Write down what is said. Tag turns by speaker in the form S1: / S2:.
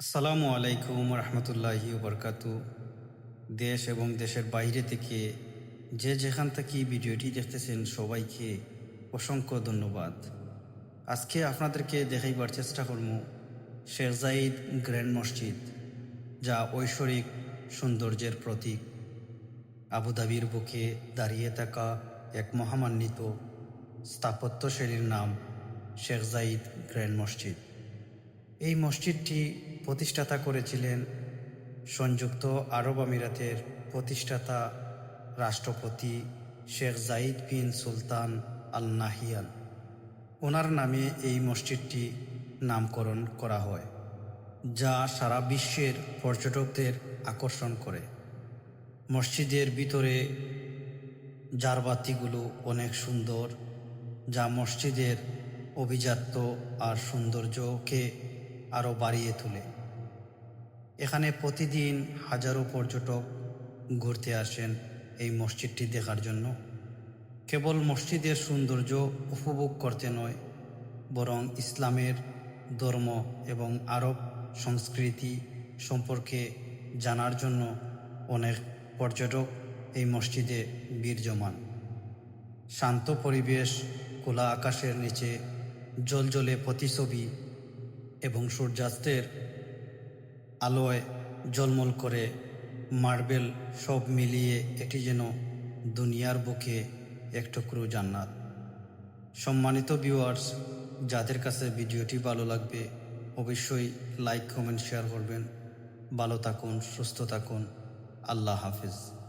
S1: আসসালামু আলাইকুম রহমতুল্লাহি বরকাতু দেশ এবং দেশের বাইরে থেকে যে যেখান থেকে ভিডিওটি দেখতেছেন সবাইকে অসংখ্য ধন্যবাদ। আজকে আপনাদেরকে দেখাইবার চেষ্টা করব শেখ জাইদ গ্র্যান্ড মসজিদ, যা ঐশ্বরিক সৌন্দর্যের প্রতীক। আবুধাবির বুকে দাঁড়িয়ে থাকা এক মহামান্বিত স্থাপত্যশৈলীর নাম শেখ জাইদ গ্র্যান্ড মসজিদ। এই মসজিদটি প্রতিষ্ঠাতা করেছিলেন সংযুক্ত আরব আমিরাতের প্রতিষ্ঠাতা রাষ্ট্রপতি শেখ জাইদ বিন সুলতান আল নাহিয়ান ওনার নামে এই মসজিদটি নামকরণ করা হয়, যা সারা বিশ্বের পর্যটকদের আকর্ষণ করে। মসজিদের ভিতরে জারবাতিগুলো অনেক সুন্দর, যা মসজিদের অভিজাত্য আর সৌন্দর্যকে আরও বাড়িয়ে তোলে। এখানে প্রতিদিন হাজারো পর্যটক ঘুরতে আসেন এই মসজিদটি দেখার জন্য। কেবল মসজিদের সৌন্দর্য উপভোগ করতে নয়, বরং ইসলামের ধর্ম এবং আরব সংস্কৃতি সম্পর্কে জানার জন্য অনেক পর্যটক এই মসজিদে বীরজমান। শান্ত পরিবেশ, খোলা আকাশের নিচে জলজলে প্রতিছবি এবং সূর্যাস্তের আলোয় জলমল করে মার্বেল সব মিলিয়ে এটি যেন দুনিয়ার বুকে এক টুকরো জান্নাত। সম্মানিত ভিউয়ার্স যাদের কাছে ভিডিওটি ভালো লাগবে, অবশ্যই লাইক কমেন্ট শেয়ার করবেন। ভালো থাকুন, সুস্থ থাকুন। আল্লাহ হাফিজ।